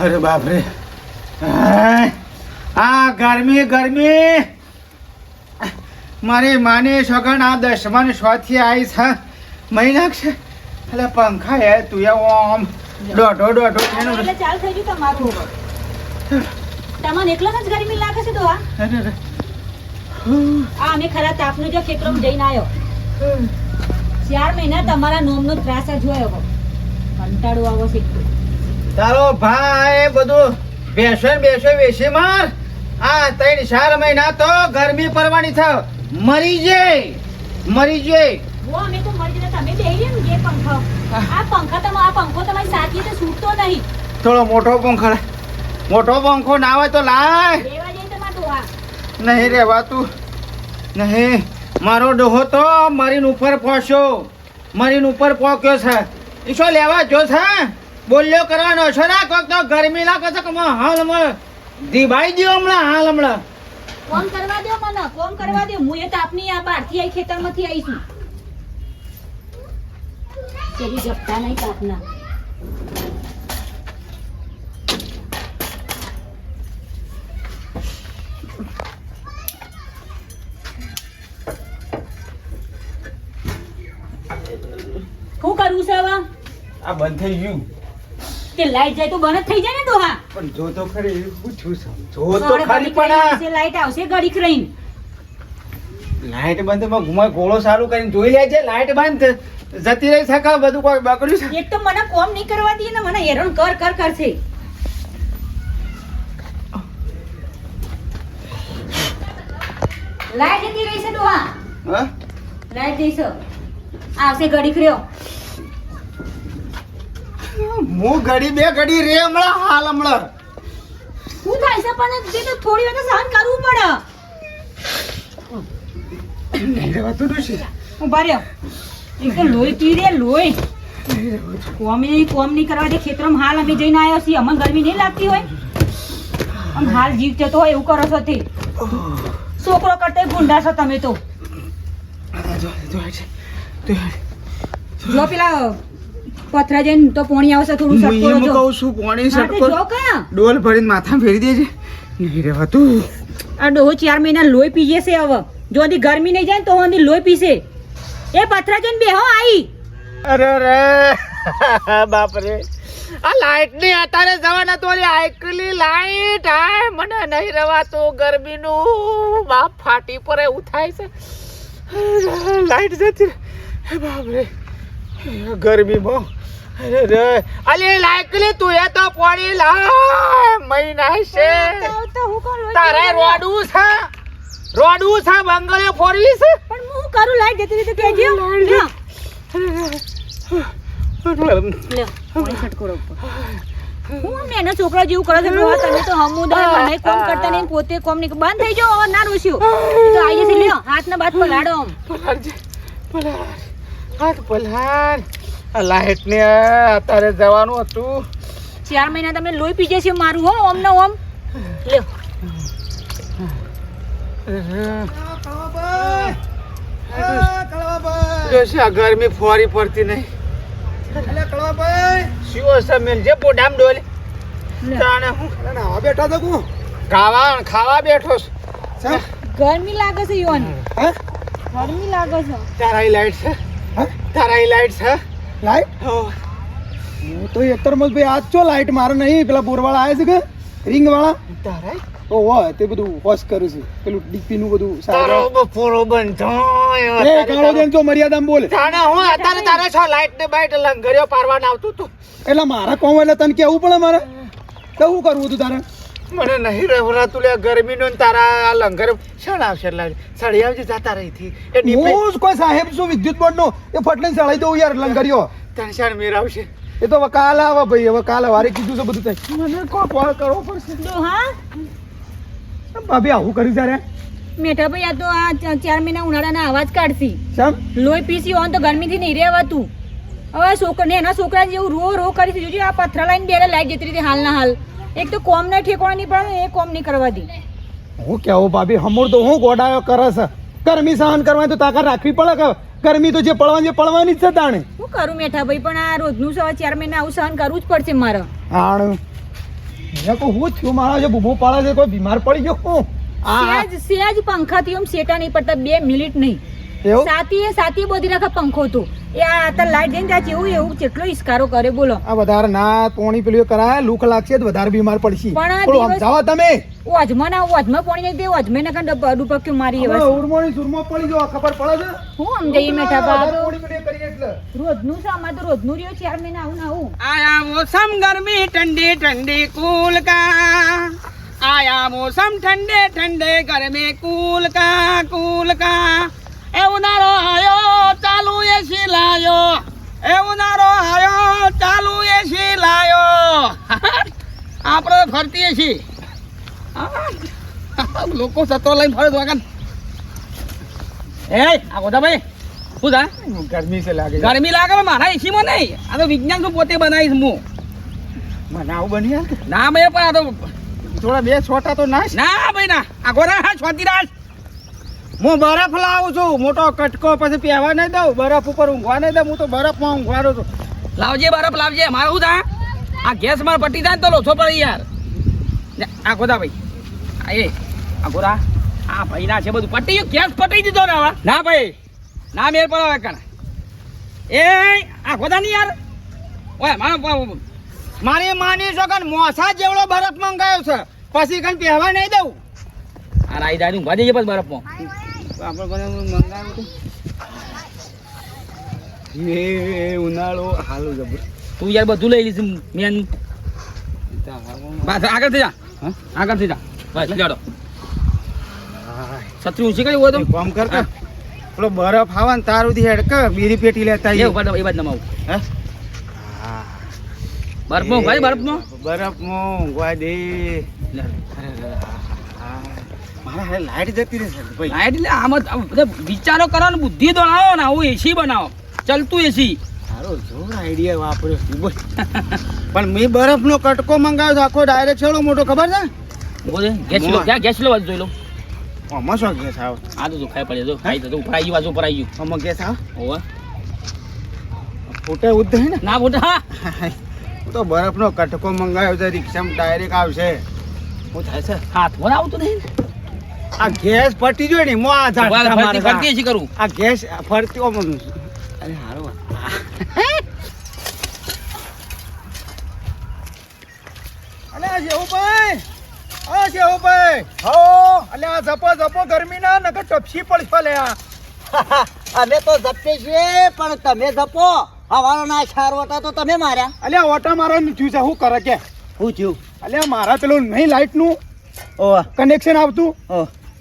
અરે બાપરે. આ ગરમી ગરમી. મારી માની સગન આ દસમાન સ્વાથી આવી છે. મહિના છે એટલે પંખા હે તું એ ઓમ દોઢો દોઢો એટલે ચાલ થઈ ગયું તમારું. તમને એકલા જ ગરમી લાગે છે તો આ? અરે. આ અમે ખરા તાપનું જો ખેતરમાં જઈને આવ્યો ચાર મહિના તમારા નોમનો ત્રાસ જ જોયો કંટાળો આવો છે. તારો ભાઈ બધું બેસો ને બેસો વેસી માર. આ ત્રણ ચાર મહિના તો ગરમી પડવાની છે. મરી જાય મરી જાય થોડો મોટો પંખો મોટો પંખો ના હોય તો લાય. નહીં રહેવાતું નહીં. મારો ડોહો તો મરીન ઉપર પહોંચ્યો મરીન ઉપર પહોંચ્યો છે. લેવા જો છે? બોલ્યો કરવાનો છો ના કોક તો ગરમી લાગે છે કે માં હાલ હમણાં દીભાઈ દ્યો હમણાં હાલ હમણાં. કોમ કરવા દો મને કોમ કરવા દો હું એ તાપની આ બહારથી આવી ખેતરમાંથી આવીશું તેરી જપતા નહીં કાપના શું કરવું છે હવે? આ બંધ થઈ ગયું. તે લાઈટ જાય તો બંધ થઈ જાય ને ડોહા પણ જો તો ખરી પૂછું છું જો તો ખરી પણ લાઈટ આવશે ઘડીક રહીને. લાઈટ બંધમાં ઘુમાય ગોળો સારું કરીને જોઈ લેજે લાઈટ બંધ. જતી રહી શકા બધું કોઈ બગડ્યું છે? એ તો મને કોમ નહીં કરવા દે ને મને હેરાન કર કર કરશે. લાઈટ જતી રહી છે ડોહા હા? લાઈટ જઈ છે આવશે ઘડીક રહ્યો. હું ઘડી બે ઘડી રે હમણાં હાલ હમણાં શું થાય છે પણ તે તો થોડી વાર સહન કરવું પડે નહીં રહેવાતું ડોશી. ઊભા રહ્યો એક તો લોહી પી રે લોહી કોમ કોમ નહીં કરવા દે ખેતરમાં હાલ અમે જઈને આવ્યા છીએ અમને ગરમી નહીં લાગતી હોય આમ હાલ જીવ જતો હોય એવું કરો છો તે છોકરો કરતા ગુંડા છો તમે તો. જો પેલા પથરા જઈને તો પોણી આવશે થોડું સટકો હું કહું છું પોણી સટકો જો કા? ડોલ ભરીને માથા ફેરી દેજે. નહીં રહેવાતું આ ડોહો ચાર મહિના લોહી પીજે છે હવે. જો હજી ગરમી નહીં જાય તો હજી લોહી પીશે. એ પથરા જઈને બેહો આઈ. અરે અરે. બાપ રે. આ લાઈટની અત્યારે જવાના તો આ એકલી લાઈટ હાય મને નહીં રવાતું ગરમીનું. બાપ ફાટી પર એવું થાય છે. લાઈટ જતી. બાપ રે. ગરમીમાં રે અલી લાયકલી તું એ તો પોડી લાય મહિના છે. તારે રોડું છે રોડું છે બંગલે ફોરવી છે. પણ હું કરું લાય જતી રહી તો કહેજો. લ્યો. લ્યો, પાણી હું એના છોકરા જેવું કરો છો ડોહા તમે તો હમુદાય મને કોમ કરતા નહીં પોતે કોમ નહીં. બંધ થઈ જાઓ ના રોસ્યું. તો આવી જશે લ્યો હાથના બાદ પલાડો આમ. પલાળ હાથ પલાળ. આ લાઈટ ને અત્યારે જવાનું હતું. ચાર મહિના તમે લોહી પીજે છે મારું હો ઓમ ને ઓમ. લ્યો. આ ગરમી ફોરી પડતી નહીં. ખાવા ખાવા બેઠો ગરમી લાગે છે યોન હે? ગરમી લાગે છે. તારા લાઈટ છે. હે? તારા લાઈટ છે. લાઈટ હો. હું તો એતરમલ ભાઈ આજ ચો લાઈટ મારે નહીં પેલા બોરવાળા આવે છે કે? રિંગ વાળા તારા? તો હોય તે બધું વોશ કરું છું. પેલું ડીપી નું બધું સારું બપોરો બંધ એ કાળો દેન તો મર્યાદામાં બોલે. તાણે હું અત્યારે તારે છો લાઈટ ને બાઈટ લંગરિયો પારવાને આવતું તું. એટલે મારા કોમ એટલે તને કેવું પડે મારે? તો શું કરવું તું તારે? મને નહીં રહેવરાતું લે ગરમીનો ને તારા આ લંગર શણ આવશે એટલે? સળી આવજે જતા રહી થી એ હું કોઈ સાહેબ છું વિદ્યુત બોર્ડ નો એ ફટલીને સળાઈ દઉં યાર લંગરિયો તને શાણ મેર આવશે? એ તો હવે કાલે આવે ભાઈ હવે કાલ વારે કીધું છે બધું થાય મને કો કોલ કરવો પડશે. હા? ભાભી આવું કર્યું તારે મેઠા ભાઈ આ તો આ ચાર મહિના ઉનાળાના અવાજ કાઢશી. સમ લોહી પીસી હોન તો ગરમીથી નહીં રહેવાતું હવે છોકરા એના છોકરા જેવું રો રો કરી છે. આ પથરા લાઈન બેરે લાઈ જતી રીતે હાલના હાલ. એક તો કોમ ના ઠેકવા નહીં પડે એ કોમ નહીં કરવા દે. હું કેવું ભાભી હમુર તો હું ગોડાયો કરે છે. ગરમી સહન કરવાની તો તાકાત રાખવી પડે કે ગરમી તો જે પડવાની પડવાની જ છે તાણે. શું કરું મેઠા ભાઈ પણ આ રોજનું સવા ચાર મહિના આવું સહન કરવું જ પડશે મારે. આણ મેં કહું હું થયું મારા જે બૂમો પાડે છે કોઈ બીમાર પડી ગયો હું? સેજ સેજ પંખાથી આમ સેટા નહીં પડતા બે મિનિટ નહીં. એવું? સાતી એ સાતી બધી રાખે પંખો તો. એ આ તાર લાઈટ જઈને ત્યાં જેવું એવું કેટલો ઇસ્કારો કરે બોલો. આ વધારે ના પોણી પેલું કરાય લૂક લાગશે તો વધારે બીમાર પડશે. પણ સમજાવો તમે? ઓજમાં ના ઓજમાં પોણી નાખી દે ઓજમે ને કંઈ ડુપક્યું મારી એવા. ઉરમોની સુરમો પડી જો ખબર પડે છે? હું સમજાઈએ મેઠા બા પોણી પેલી કરીએ એટલે. રોજનું છે અમારે તો રોજનું રહ્યો ચાર મહિના આવું ને આવું. આયા મોસમ ગરમી ઠંડી ઠંડી કુલ કા આયા મોસમ ઠંડે ઠંડે ગરમી કુલ કા કુલ કા એ ઉનાળો આયો ચાલુ એસી લાયો? એ ઉનાળો આયો ચાલુ એસી લાયો? આપણે ફરતી છીએ લોકો સતો લઈને ફરે વાગન એ આ બધા ભાઈ શું થાય ગરમી છે લાગે ગરમી લાગે મારા એસીમાં નહીં. આ તો વિજ્ઞાન તો પોતે બનાવીશ હું. મને આવું બની ના ભાઈ પણ આ તો થોડા બે છોટા તો નાશ. ના ભાઈ ના. આ ગોરા છોતી છોતીરાજ હું બરફ લાવું છું. મોટો કટકો પછી પહેવા નહીં દઉં. બરફ ઉપર ઊંઘવા નહીં દઉં. હું તો બરફમાં ઊંઘવાનો છું. લાવજે બરફ, લાવજે. મારે શું થાય? આ ગેસ મારે પટી જાય ને તો લોછો પડે યાર. આ ગોદા ભાઈ. એ. આ ગોરા આ ભાઈ ના છે બધું. પટી ગયું. ગેસ પટી દીધો ને હવે. ના ભાઈ. ના મેર આવે કણ એ, આ ગોદા નહીં યાર. ઓય, મારા મારી માની છો કે મોસા જેવડો બરફ મંગાયો છે. પછી કણ પહેવા નહીં દઉં. આ રાઈ દાઈ ઊંઘવા દેજે બસ બરફમાં. આપણે બધા મંગાવ્યું એ ઉનાળો હાલો જબર તું યાર બધું લઈ લઈશ મેન. બસ આગળ થઈ જા. હા? આગળ થઈ જા. બસ લેડો. છત્રી ઊંચી કરી હોય તો? કામ કર કે. પેલો બરફ આવે ને તારું સુધી હેડ કે બીરી પેટી લેતા એ બાદ ઉપર એ બાદ નમાવું. હે? બરફમાં ભાઈ બરફમાં? બરફમાં ઊંઘવા દે. લે. મારા હારે લાઈટ જતી રહેશે ભાઈ. લાઈટ એટલે આમાં બધા વિચારો કરો ને બુદ્ધિ દોડાવો ને આવું એસી બનાવો. ચલતું એસી સારો જોર આઈડિયા વાપર્યો છે બોલ પણ મેં બરફનો કટકો મંગાવ્યો છે આખો ડાયરેક્ટ છેડો મોટો ખબર છે? બોલે ગેસ લો ક્યાં ગેસ લો જોઈ લો. આમાં શું ગેસ આવે? આ તો ખાઈ પડે જો ખાઈ તો ઉપર આવી બાજુ ઉપર આવી ગયું. આમાં ગેસ આવે? હોવે. ફૂટે ઉદ્ધે ને? ના બોટા હું. તો બરફનો કટકો મંગાવ્યો છે રિક્ષામાં ડાયરેક્ટ આવશે. હું થાય છે હાથ મને આવતું નહીં આ ગેસ ફરતી જોઈ ને મો આ ફરતી ફરતી એસી કરું. આ ગેસ ફરતી ઓમ અરે હારો અલે આ જેવુભાઈ આ જેવુભાઈ હો અલે આ જપો જપો ગરમી ના નકર ટપસી પડશે લે આ. અમે તો જપીએ છીએ પણ તમે જપો હવાનો ના છારવટા તો તમે માર્યા. અલે ઓટા મારવાનું થયું છે શું કરે કે? હું થયું? અલે મારા પેલું નહીં લાઈટનું ઓહ કનેક્શન આવતું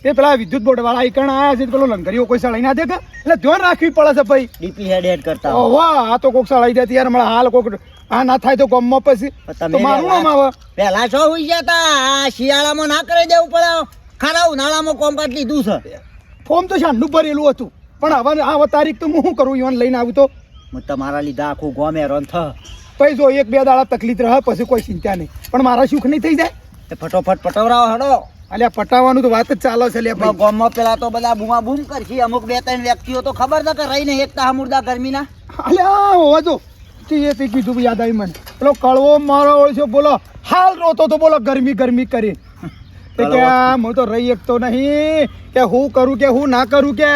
તે પેલા વિદ્યુત બોર્ડ વાળા એકણ આયા છે પેલો લંગરીઓ કોઈ સળાઈ ના દે કે એટલે ધ્યાન રાખવી પડે છે ભાઈ. ડીપી હેડ હેડ કરતા ઓ વાહ આ તો કોક સળાઈ દેતી યાર હમણાં હાલ કોક આ ના થાય તો ગમમાં પછી. પણ તો મારું નામ આવે. પેલા છો હોઈ ગયા તા? આ શિયાળામાં ના કરી દેવું પડે? ખરા ઉનાળામાં કોમકાટ લીધું છે. ફોર્મ તો શાંડું ભરેલું હતું. પણ હવે આ તારીખ તો હું શું કરું? ઈવન લઈને આવું તો. તમારા લીધા આખું ગોમે રન થ. પછી જો એક બે દાડા તકલીફ રહે પછી કોઈ ચિંતા નહીં. પણ મારા સુખ નહીં થઈ જાય? ફટોફટ પટવરાવો હડો. અલ્યા પટાવવાનું તો વાત જ ચાલે છે લે ભાઈ. પેલા તો બધા બૂમા બૂમ કરશી. અમુક બે ત્રણ વ્યક્તિઓ તો ખબર ન કે રહીને એકતા મુર્દા ગરમીના. અલ્યા હોવા જો. તે એ તે કીધું બી યાદ આવી મને. પેલો કળવો મારો ઓળખ્યો બોલો હાલ રોતો તો બોલો ગરમી ગરમી કરી. કે હું તો રહી શકતો નહીં. કે હું કરું કે હું ના કરું કે?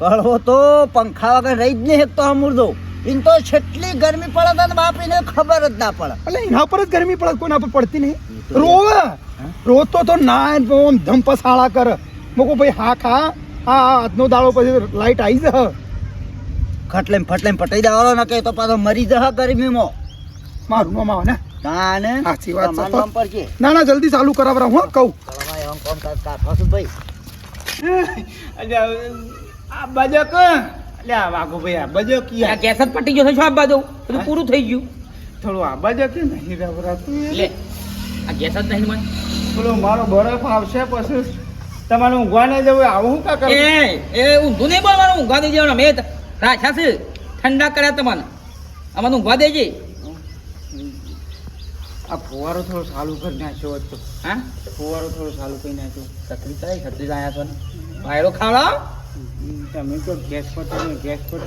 કળવો તો પંખા વગર રહી જ નહીં એકતો મુર્દો. ઇન તો છેટલી ગરમી પડે છે ને બાપીને ખબર જ ના પડે. એટલે એના પર જ ગરમી પડે કોઈના પર પડતી નહીં. રોવે. રોતો તો ના આમ ધમપસાળા કર. મોકો ભાઈ હા ખા. હા હા આજનો દાડો પછી લાઈટ આવી જહ ખટલેમ ફટલેમ પટાઈ દેવાનો ન કે તો પાછો મરી જહ ગરમીમાં. મારું નામ આવે ને? તાને? સાચી વાત છે તો. નામ પર ના ના જલ્દી ચાલુ કરાવરા હું કહું. કળવા એમ કોમ કા ભાઈ? આ બજક અલ્યા વાઘો ભાઈ આ બજક આ ગેસ જ પટી ગયો છે શું આ બાજુ? બધું પૂરું થઈ ગયું. થોડું આ બજક નહીં રવરાતું લે. આ ગેસ જ નહીં મને બોલો મારો બરફ આવશે પછી તમારે ઊંઘવા નહીં જવું આવું હું કા કરું? એ એ ઊંધું નહીં બોલવાનું ઊંઘવા દેજે જવાનું મેં રાખ્યા છે ઠંડા કર્યા તમને અમારે ઊંઘવા દેજે. આ ફુવારો થોડો ચાલુ કરી નાખ્યો હતો હા? ફુવારો થોડો ચાલુ કરી નાખ્યો. છત્રી થાય છત્રી આયા છો ને? વાયરો ખાવડો તમે તો ગેસ પર ગેસ પર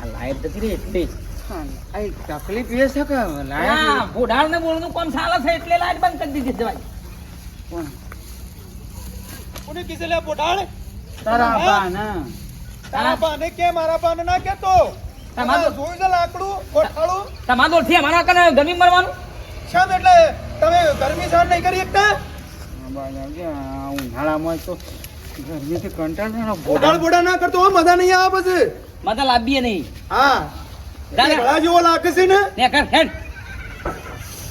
આ લાઈટ રહી એટલી? તકલીફ એ છે કે લાઈટ ભોડાળ ને બોલનું કોમ ચાલે છે એટલે લાઈટ બંધ કરી દીધી છે ભાઈ. કોને કીધે લે બોટાળ તારા તારા બાને કે મારા બાને ના કેતો? તમારે જોયું છે લાકડું ગોઠાળું? તમારા દોરથી અમારા કને ગમી મરવાનું? શેમ એટલે તમે ગરમી સહન નહીં કરી શકતા ઉનાળામાં તો ગરમીથી કંટાળો બોડાળ બોડા ના કરતો મજા નહીં આવે પછી. મજા લાવીએ નહીં. હા. દાદા. જેવો લાગે છે ને? ને કર હેડ.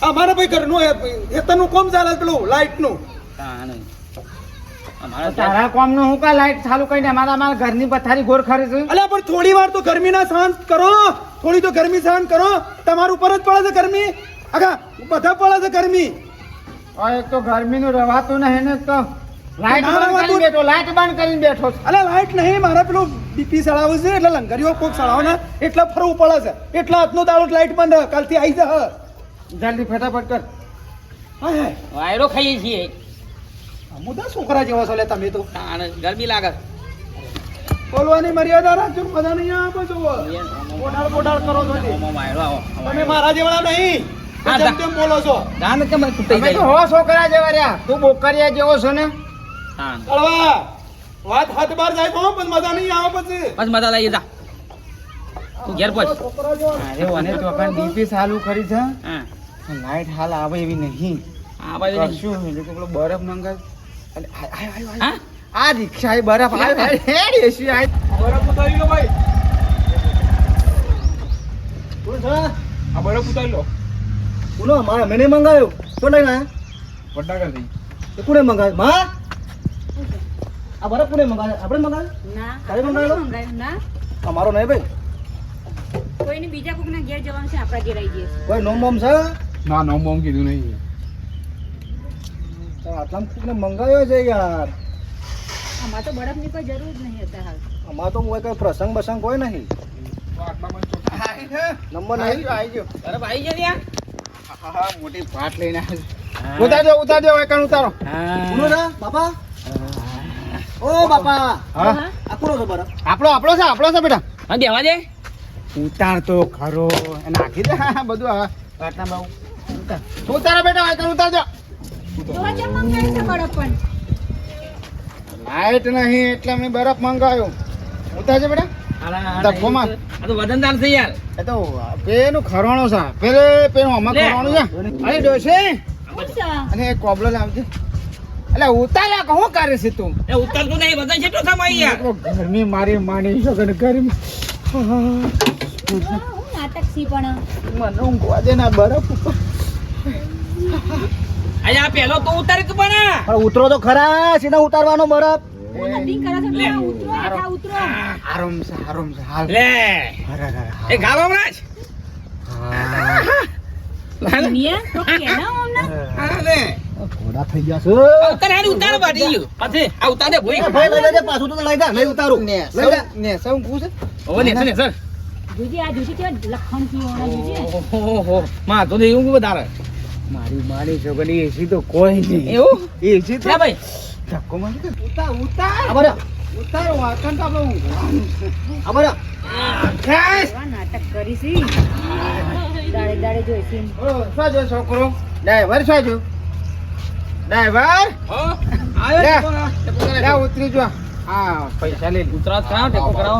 અમારે ભાઈ ઘરનું હેતરનું કોમ ચાલે પેલું લાઈટનું તારા કોમનું હું કા લાઈટ ચાલુ કરીને અમારા મારા ઘરની પથારી ગોર ખરે છે? અલ્યા પણ થોડી વાર તો ગરમી ના સહન કરો. થોડી તો ગરમી સહન કરો. તમારું ઉપર જ પડે છે ગરમી. આખા બધા પડે છે ગરમી. આ એક તો ગરમીનું રવાતું નહીં ને તો લાઈટ બંધ કરીને બેઠો લાઈટ બંધ કરીને બેઠો છું. અલ્યા લાઈટ નહીં મારે પેલું બીપી સળાવું છે એટલે લંગરીઓ કોક સળાવો ને એટલે ફરવું પડે છે. એટલા હાથનો દાડો લાઈટ બંધ રહે. કાલથી આવી જા. જલ્દી ફટાફટ કર. હાય હાય. વાયરો ખાઈએ છીએ. છોકરા જેવા છો લે તમે તો. ગરમી લાગે. બોલવાની મર્યાદા રાખજો મજા નહીં આપો છો બોડાળ બોડાળ કરો છો તમે મારા જેવડા નહીં. બોલો છો. ગાન કેમ તૂટી તમે તો હો છોકરા જેવા રહ્યા. તું બોકરિયા જેવો છો ને? કળવા વાત હાથ બાર જાય તો પણ મજા નહીં આવે પછી. બસ મજા લાગી જા. તું ઘેર પહોંચ અરે તો ડીપી કરી છે. લાઈટ હાલ આવે એવી નહીં. આવે બાજુ કશું એ લોકો પેલો બરફ આય. હા? આ રિક્ષા એ બરફ આવે. હેડ એસી આય બરફ ઉતારી લો ભાઈ. શું છે? આ બરફ ઉતારી લો. બોલો મારા મેને મંગાવ્યો? તો લઈને આયા વડા કરી દઈ કોને મંગાવ્યો? માં? આ બરફ કોને મંગાવે આપણે મંગાવે ના તારે મંગાવેલો? ના. અમારો નહીં ભાઈ. કોઈને બીજા કોકના ઘેર જવાનું છે આપણા ઘેર આવી જઈએ કોઈ નોમ બોમ છે? ના નોમ બોમ કીધું નહીં. આટલા કોકને મંગાવ્યો છે યાર. આમાં તો બરફની કોઈ જરૂર જ નહીં હતા હાલ. આમાં તો કોઈ કઈ પ્રસંગ બસંગ કોઈ નહીં. નંબર નહીં? આઈ ગયો. અરે ભાઈ હા, હા, મોટી પાટ લઈને. ઉતારજો ઉતારજો એકણ ઉતારો. કોનો બાપા? ઓ બાપા. હા? આ છે બરફ આપણો આપણો છે આપણો છે બેટા. હા દેવા દે. ઉતાર તો ખરો. નાખી દે. બધું આ પાટના બાઉ ઉતાર. ઉતારો બેટા એકણ ઉતાર જો. લાઈટ નહીં એટલે મેં બરફ મંગાવ્યો ઉતારજો બેટા. ધક્કોમાં. આ તો વજનદાર છે યાર. એ તો પેનું ખરવાણો છે. પેલે પેલું આમાં લે. છે. અરે ડોશી અને એક કોબલો લાવજે. એટલે ઉતાર્યા કે શું કરે છે તું? એ ઉતારતું નહીં બધા છે સમય યાર ગરમી મારી માની શકે ને ગરમી હા, નાટક સી પણ. મને ઊંઘવા દે ના બરફ ઉપર. અહીંયા પેલો તો ઉતારી તું પણ પણ ઉતરો તો ખરા સીધા ઉતારવાનો બરફ. આરામ છે આરામ છે હાલ. લે. અરે, અરે, હાલ. એ ગાલો હમણાં હા. દુનિયા તો કેના અમને હા લે. ઘોડા થઈ ગયા છે. અત્યારે ઉતાર ગયું પછી આ ઉતારે દે ભોઈ ભાઈ લઈ લેજે પાછું તો લઈ જા લઈ ઉતારો. ને ને સૌ ઊંઘું છે. ઓવે ને ને સર. જોજી આ જોજી કે લખણથી ઓણા જોજી. ઓહો માં તો એવું વધારે? મારી માની છોકરી એસી તો કોઈ નહીં. એવું? એસી તો ભાઈ. ધક્કો મારી દે. ઉતાર ઉતાર. વાંકણ તો આપણે નાટક દાડે દાડે ઓ, શું છોકરો? ડ્રાઈવર? હો ઉતરી જો હા પૈસા લઈ લે. ઉતરાત કરાવો ટેકો કરાવો.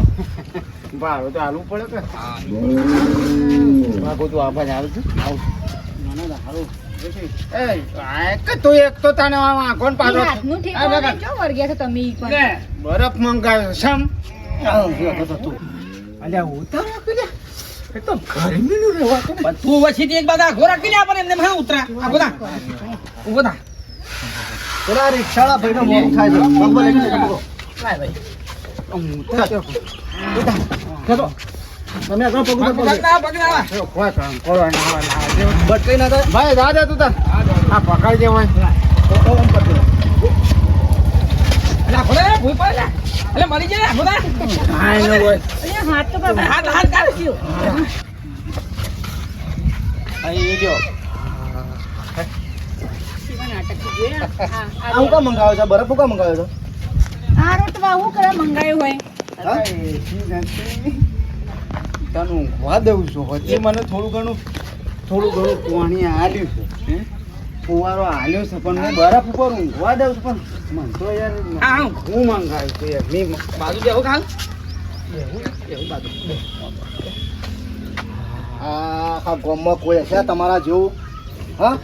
ભાડું તો હાલવું પડે કે? ભાગો તું આભાર આવે છે. આવ. મને તો હારું. આ એક તું એક તો તને આમ આંખોને પાછો. હાથનું આ ઠેકાણું બગા. નહીં, ચો વર્ગ્યા છો તમે ઈ પણ. લે, બરફ મંગાવ્યો સમ તો તું અલ્યા ઉતાર તો રહેવાતું ને તું વચ્ચેથી એક બધા ઘોરા કરી આપે એમને હા ઉતરા. આ બધા. થા રિક્ષાળા ભાઈ ભાઈનો મોડું થાય છે. બરોબર લઈ જજો લાય ભાઈ. તમે આગળ પગ પગ પકડા પકડા જો કોઈ કામ કરો ના હોય, ના ના થાય ભાઈ તું તાર. આ પકડ જે હોય. મરી જાય ન હાથ તો હાથ હાથ કાઢ ગયો નાટક. છે, જોયા? આ- આ આ હું કામ મંગાવ્યો છે? બરફ હું મંગાવ્યો છે? આ રોટવા હું કરવા મંગાયું હોય. તને ઊંઘવા દઉં છું. હજી મને થોડું ઘણું થોડું ઘણું પાણી હાલ્યું છે? ફુવારો હાલ્યો છે પણ હું બરફ ઉપર ઊંઘવા દઉં છું. પણ મને તો યાર હા મંગાવ્યું છે યાર. મેં બાજુ બેહો કાલ આ આ ગામમાં કોઈ હશે તમારા જેવું. હા?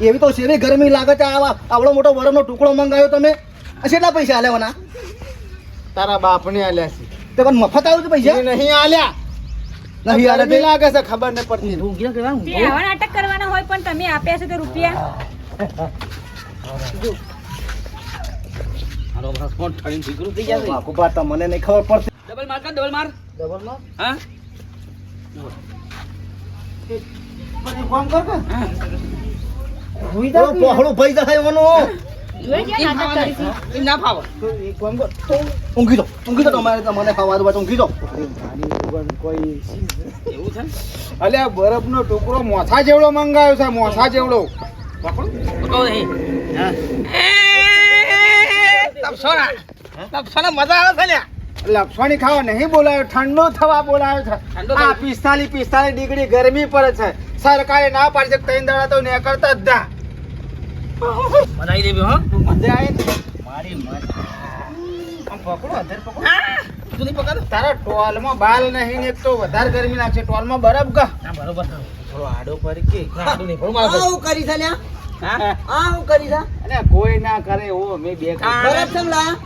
એવી તો શેરી ગરમી લાગે છે આવા આવડો મોટો બરફનો ટુકડો મંગાવ્યો તમે? આ કેટલા પૈસા આલ્યાવાના તારા બાપને આલ્યા છે. તે પણ મફત આવ્યું પૈસા? નહીં આલ્યા. નહીં આલે તે? લાગે છે ખબર નહીં પડતી. ઊંઘી કેવા તે આવા નાટક કરવાના હોય પણ તમે આપ્યા છે તો રૂપિયા. હાલો બસ ઠરીને થઈ જશે નહીં ખબર પડશે ડબલ માર કર ડબલ માર? ડબલમાં? હા? પણ એક કર કે? હા. પેલો પહોળું ભાઈ જાય એવાનો. ના ફાવે તો એક કામ કર ઊંઘી જાઓ, ઊંઘી દો તમારે તમને ખાવા દો ઊંઘી જાઓ. કોઈ એવું છે અલ્યા બરફનો ટુકડો મોથા જેવડો મંગાયો છે મોથા જેવડો. કહો નહીં તપસોના તપસોના મજા આવે છે લ્યા લપસણી ખાવા નહીં બોલાયો ઠંડો થવા બોલાયો છે આ. પિસ્તાલીસ પિસ્તાલીસ ડિગ્રી ગરમી પર છે સરકારે ના પાડી છે ત્રણ દાડા તો નીકળતા જ ના બનાવી દેવી હો મજા આવે ને? મારી મજા પકડો અધર પકડો તું નહીં પકડ તારા ટોલમાં બાલ નહીં ને તો વધારે ગરમી લાગશે ટોલમાં બરફ ગા ના બરોબર થોડો આડો પરી કે આડો નહીં પણ મારે કરી છે લ્યા? હા હું કરી છે? અને કોઈ ના કરે ઓ મે બે. બરફ કેમ લાયા?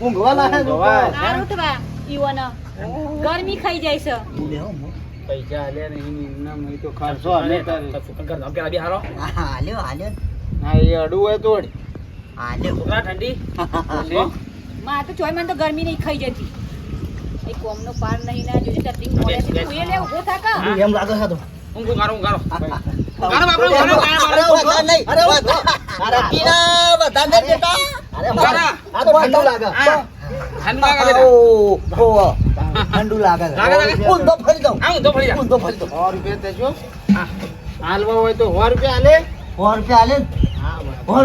ઊંઘવા લાગે? ઊંઘવા. રૂટવા ઈવોને ગરમી ખાઈ જાય છે પૈસા આલે નહીં ને એમના મેં તો ખર્ચો આલે તારે ફૂકણ કર દો કે હારો હાલ્યો, હાલ્યો, ના એ અડું હોય તોડ હાલ્યો. છોકરા ઠંડી માં તો ચોય મને તો ગરમી નહીં ખાઈ જતી એ કોમનો પાર નહીં ના જોજે ટટિંગ મળે છે તું એ લે ઊભો થા એમ લાગે છે તો. ઊંઘું ગારો ઊંઘ ગારો અરે ગારો ગારો ગારો નહીં, અરે વધારે- પીના વધારે બેટા. અરે ગારા. આ તો ઠંડુ લાગે. હા. ઠંડુ લાગે. ઊંધો ફરી જાઉં. આ ઊંધો ફરી ઊંધો ફરી જાઉં. સો રૂપિયા દેજો હાલવા હોય તો સો રૂપિયા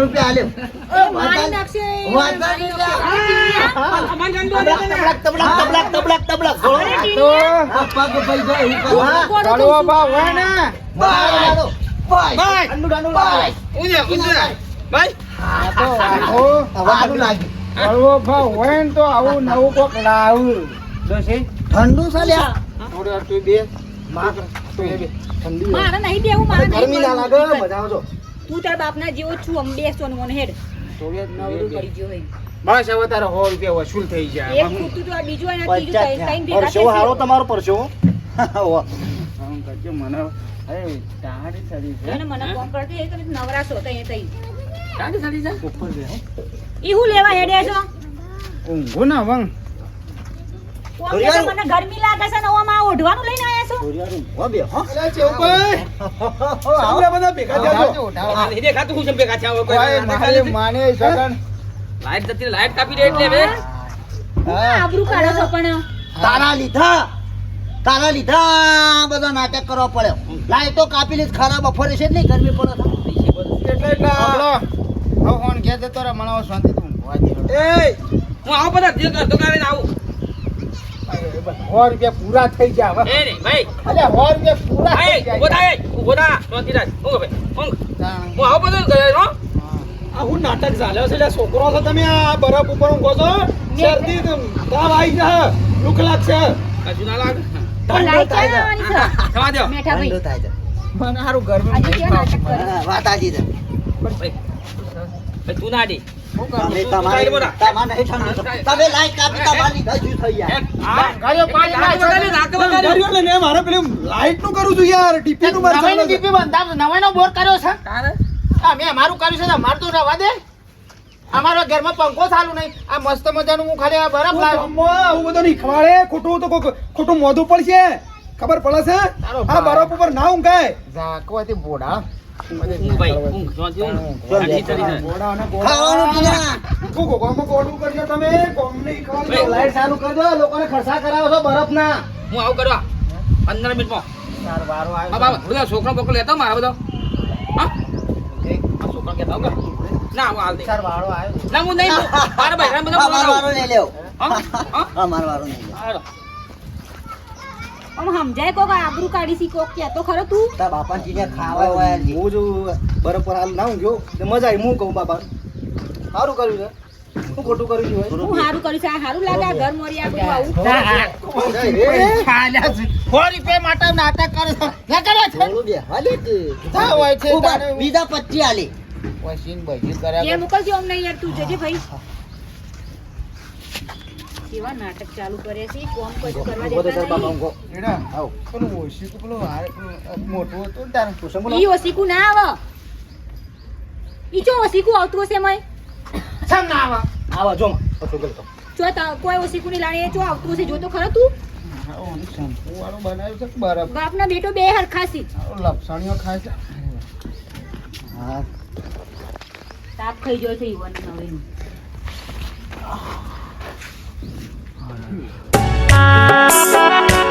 રૂપિયા રૂપિયા ભાઈ જાય એવું કરો. હા. કડવો ભાવ હોય ને તો આવું નવું કોક લાવું દોશી ઠંડુ છે લ્યા. થોડી વાર તું બે ઠંડી મારે નહીં દેવું મારે ગરમી ના લાગે મજા આવજો તું તાર બાપના જેવો છું અમ બેસો ને મને હેડ થોડી વાર નવરું નવરું પડી બસ હવે તારે સો રૂપિયા વસૂલ થઈ જાય એક ખૂટતું તો બીજું હોય ત્રીજું પચાસ ત્રણ- ત્રણ થયા. ભેગા પરસેવો હારો તમારો પરસેવો. વાહ. આમ કરજે મને અરે તારી સરી મને કોમ કરતી એ તમે નવરા તઈ તઈ સડી જા ઉપર બે હો. ઈ હું લેવા હેડ્યા છો? ઊંઘો ના વંગ. મને ગરમી લાગે છે ને ઓમાં આ ઓઢવાનું લઈને આયા છો? ધોરિયારું બે, હો. અલા ચેવભાઈ આવો. બધા ભેગા થજો આ નહીં દેખાતું હું જેમ ભેગા થયા કોઈ મારે માને સગન. લાઈટ જતી લાઈટ કાપી દે એટલે બે આબરૂ કાઢો છો પણ. તારા લીધા તારા લીધા બધા નાટક કરવા પડ્યો. લાઈટો કાપી લીધ ખરાબ બફોરે છે નહીં ગરમી પડે એટલે એટલે હવે ફોન ઘેર જતો રે મને શાંતિ તું. એ! હું આવું બધા જે કરતો કરીને આવું. સો રૂપિયા પૂરા થઈ ગયા હવે. એ ભાઈ. અલ્યા સો રૂપિયા પૂરા થઈ ઊભો થાય ઊભો થા શાંતિ રાખ ભાઈ? હું આવું બધું કરે હો? આ હું નાટક ચાલ્યો છે છોકરો છો તમે આ બરફ ઉપર ઊંઘો છો? શરદી તાવ આવી જાય ભૂખ લાગશે કજુ ના લાગે. છે. દો મેઠા ભાઈ. છે. મને સારું ગરમી હા, વાત છે. તું ના દે. મારે પેલું લાઈટનું કરું છું યાર. નું. ડીપી બોર કર્યો છે? અમારું કર્યું છે ને અમારું તો રવા દે. અમારા ઘરમાં પંખો ચાલુ નહીં. આ મસ્ત મજાનું હું ખાલી આ બરફ હું લાવ્યો આવું બધું નહીં ખવાડે. ખોટું તો ખોટું મોઢું પડશે. ખબર પડે છે? આ બરફ ઉપર ના ઊંઘાય. ઝાકવાથી બોડા છોકરો બોકરો લેતા મારા બધો છોકરા કહેતા ના હું હાલ ના હું નહીં મારા ભાઈ બધો વારો નહીં લેવો હા? હા? વારો નહીં. આમ સમજાય કોક આબરૂ કાઢી સી કોક કે તો ખરો તું? તા બાપા જીને ખાવા હોય હું જો બરોબર હાલ ના ગયો તે મજા આવી હું કહું બાપા. સારું કર્યું છે. શું ખોટું કર્યું છે હું સારું કર્યું છે આ સારું લાગે આ ઘર મોરી આપણું આવું. છે. સો માટે નાટક કરે છે. ના કરે છે. થોડું બે હાલે તા. હોય છે, બીજા તારે- બીજા પચી સીન ભાઈ કર્યા કે. મોકલજો અમને યાર તું જજે ભાઈ. કેવા નાટક ચાલુ કરે છે કોમ કશું કરવા દેતા નહીં એડા આવો. પેલું મોટું હતું તારે? ઈ ઓસીકુ ના આવે ઈ ચો ઓસીકુ આવતું હશે મય સમ ના આવે. આવા જો માં. પછું કરતો. તા- કોઈ ઓસીકુ ની લાણી ચો આવતું હશે જો તો ખરો તું હા, ઓલું શેમ્પૂ વાળું બનાવ્યું છે કે બરફ બાપના બેટો બે હરખાસી લપસણીઓ ખાય છે હા તાપ થઈ ગયો છે ઈવન હવે হয় না